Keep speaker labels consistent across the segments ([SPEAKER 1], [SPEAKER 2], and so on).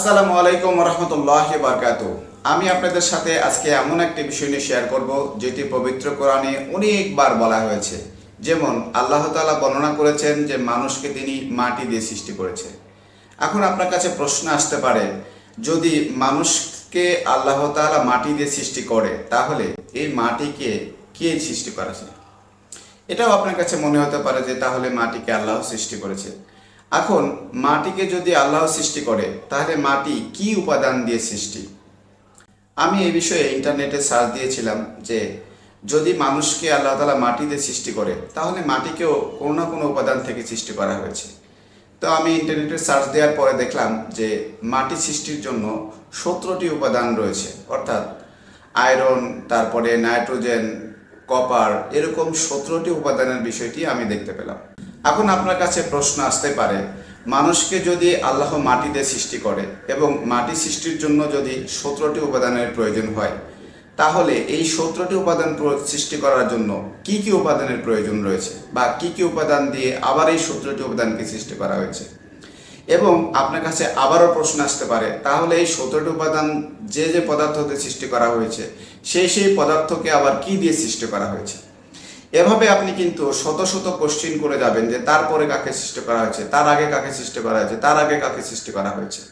[SPEAKER 1] আসসালামু আলাইকুম রহমতুল্লাহ বারকাত আমি আপনাদের সাথে আজকে এমন একটি বিষয় নিয়ে শেয়ার করব, যেটি পবিত্র কোরআনে অনেকবার বলা হয়েছে। যেমন আল্লাহ তাআলা বর্ণনা করেছেন যে মানুষকে তিনি মাটি দিয়ে সৃষ্টি করেছে এখন আপনার কাছে প্রশ্ন আসতে পারে, যদি মানুষকে আল্লাহ তাআলা মাটি দিয়ে সৃষ্টি করে, তাহলে এই মাটিকে কে সৃষ্টি করেছে? এটাও আপনার কাছে মনে হতে পারে যে তাহলে মাটিকে আল্লাহ সৃষ্টি করেছে। এখন, মাটিকে যদি আল্লাহ সৃষ্টি করে, তাহলে মাটি কি উপাদান দিয়ে সৃষ্টি? আমি এই বিষয়ে ইন্টারনেটে সার্চ দিয়েছিলাম যে, যদি মানুষকে আল্লাহ তালা মাটি দিয়ে সৃষ্টি করে, তাহলে মাটিকেও কোনো না কোনো উপাদান থেকে সৃষ্টি করা হয়েছে। তো আমি ইন্টারনেটে সার্চ দেওয়ার পরে দেখলাম যে, মাটি সৃষ্টির জন্য সতেরোটি উপাদান রয়েছে। অর্থাৎ আয়রন, তারপরে নাইট্রোজেন, কপার, এরকম সতেরোটি উপাদানের বিষয়টি আমি দেখতে পেলাম। এখন আপনার কাছে প্রশ্ন আসতে পারে, মানুষকে যদি আল্লাহ মাটিতে সৃষ্টি করে এবং মাটি সৃষ্টির জন্য যদি সতেরোটি উপাদানের প্রয়োজন হয়, তাহলে এই সতেরোটি উপাদান সৃষ্টি করার জন্য কি কি উপাদানের প্রয়োজন রয়েছে বা কি কি উপাদান দিয়ে আবার এই সতেরোটি উপাদানকে সৃষ্টি করা হয়েছে? এবং আপনার কাছে আবারও প্রশ্ন আসতে পারে, তাহলে এই সতেরোটি উপাদান যে যে পদার্থতে সৃষ্টি করা হয়েছে, সেই সেই পদার্থকে আবার কি দিয়ে সৃষ্টি করা হয়েছে? এভাবে আপনি কিন্তু শত শত কোশ্চিন করে যাবেন যে তারপরে কাকে সৃষ্টি করা হয়েছে, তার আগে কাকে সৃষ্টি করা হয়েছে, তার আগে কাকে সৃষ্টি করা হয়েছে।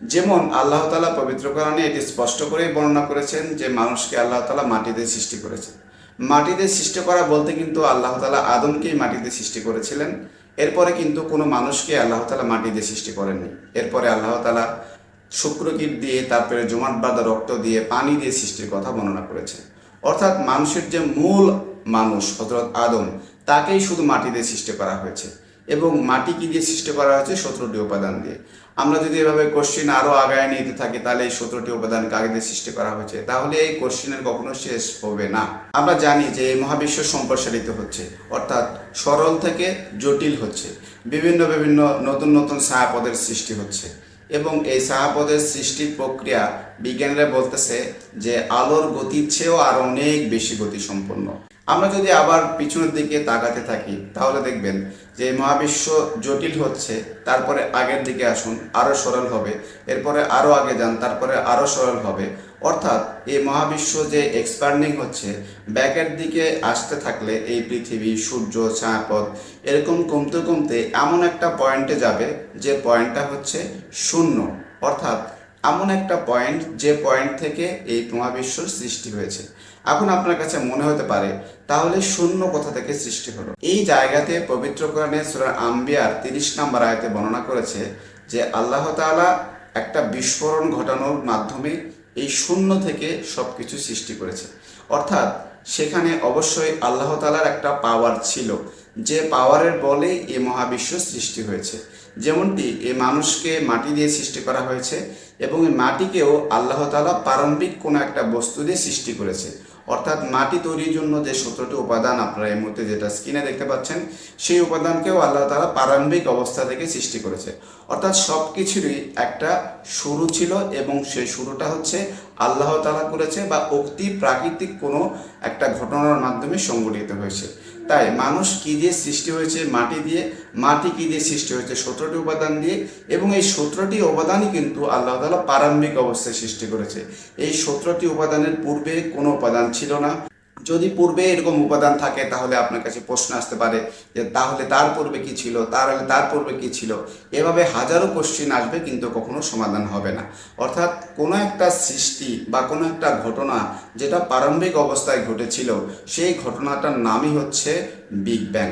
[SPEAKER 1] যেমন আল্লাহ তালা পবিত্র কোরআনে এটি স্পষ্ট করেই বর্ণনা করেছেন যে মানুষকে আল্লাহ তালা মাটিতে সৃষ্টি করেছে। মাটিতে সৃষ্টি করা বলতে কিন্তু আল্লাহ তালা আদমকেই মাটিতে সৃষ্টি করেছিলেন। এরপরে কিন্তু কোনো মানুষকে আল্লাহ তালা মাটিতে সৃষ্টি করেননি। এরপরে আল্লাহ তালা শুক্রকীট দিয়ে, তারপরে জমাট বাঁধা রক্ত দিয়ে, পানি দিয়ে সৃষ্টির কথা বর্ণনা করেছে অর্থাৎ মানুষের যে মূল মানুষ হজরত আদম, তাকেই শুধু মাটি দিয়ে সৃষ্টি করা হয়েছে এবং মাটি কি দিয়ে সৃষ্টি করা হয়েছে? সতেরোটি উপাদান দিয়ে। আমরা যদি এভাবে কোশ্চিন আরও আগায় নিতে থাকি, তাহলে এই সতেরোটি উপাদান কাকে দিয়ে সৃষ্টি করা হয়েছে। তাহলে এই কোশ্চিনের কখনো শেষ হবে না। আমরা জানি যে এই মহাবিশ্ব সম্প্রসারিত হচ্ছে, অর্থাৎ সরল থেকে জটিল হচ্ছে। বিভিন্ন বিভিন্ন নতুন নতুন ছায়াপদের সৃষ্টি হচ্ছে। এবং এই ছায়াপদের সৃষ্টির প্রক্রিয়া বিজ্ঞানীরা বলতেছে যে আলোর গতির চেয়েও আরও অনেক বেশি গতি সম্পন্ন আমরা যদি আবার পিছনের দিকে তাকাতে থাকি, তাহলে দেখবেন যে মহাবিশ্ব জটিল হচ্ছে, তারপরে আগের দিকে আসুন, আরও সরল হবে, এরপরে আরও আগে যান, তারপরে আরও সরল হবে। অর্থাৎ এই মহাবিশ্ব যে এক্সপ্যান্ডিং হচ্ছে, ব্যাকের দিকে আসতে থাকলে এই পৃথিবী, সূর্য, ছায়াপথ, এরকম কমতে কমতে এমন একটা পয়েন্টে যাবে, যে পয়েন্টটা হচ্ছে শূন্য। অর্থাৎ এমন একটা পয়েন্ট যে পয়েন্ট থেকে এই মহাবিশ্বর সৃষ্টি হয়েছে। এখন আপনার কাছে মনে হতে পারে, তাহলে শূন্য কোথা থেকে সৃষ্টি হলো? এই জায়গাতে পবিত্র কোরআনে সূরা আম্বিয়ার তিরিশ নম্বর আয়তে বর্ণনা করেছে যে আল্লাহ তাআলা একটা বিস্ফোরণ ঘটানোর মাধ্যমে এই শূন্য থেকে সবকিছু সৃষ্টি করেছে। অর্থাৎ সেখানে অবশ্যই আল্লাহ তাআলার একটা পাওয়ার ছিল, যে পাওয়ারের বলে এই মহাবিশ্ব সৃষ্টি হয়েছে। যেমনটি এই মানুষকে মাটি দিয়ে সৃষ্টি করা হয়েছে এবং এই মাটিকেও আল্লাহ তালা প্রারম্ভিক কোনো একটা বস্তু দিয়ে সৃষ্টি করেছে। অর্থাৎ মাটি তৈরির জন্য যে সতেরোটি উপাদান আপনারা এই মুহূর্তে যেটা স্ক্রিনে দেখতে পাচ্ছেন, সেই উপাদানকেও আল্লাহ তালা প্রারম্ভিক অবস্থা থেকে সৃষ্টি করেছে। অর্থাৎ সব কিছুরই একটা শুরু ছিল এবং সেই শুরুটা হচ্ছে আল্লাহ তালা করেছে বা অতি প্রাকৃতিক কোনো একটা ঘটনার মাধ্যমে সংগঠিত হয়েছে। তাই মানুষ কি দিয়ে সৃষ্টি হয়েছে? মাটি দিয়ে। মাটি কি দিয়ে সৃষ্টি হয়েছে? সতেরোটি উপাদান দিয়ে। এবং এই সতেরোটি উপাদানই কিন্তু আল্লাহ তালা প্রারম্ভিক অবস্থায় সৃষ্টি করেছে। এই সতেরোটি উপাদানের পূর্বে কোনো উপাদান ছিল না। যদি পূর্বে এরকম উপাদান থাকে, তাহলে আপনার কাছে প্রশ্ন আসতে পারে যে তাহলে তার পূর্বে কি ছিল তাহলে তার পূর্বে কি ছিল? এভাবে হাজারো কোশ্চিন আসবে কিন্তু কখনো সমাধান হবে না। অর্থাৎ কোনো একটা সৃষ্টি বা কোনো একটা ঘটনা যেটা প্রারম্ভিক অবস্থায় ঘটেছিল, সেই ঘটনাটার নামই হচ্ছে বিগ ব্যাং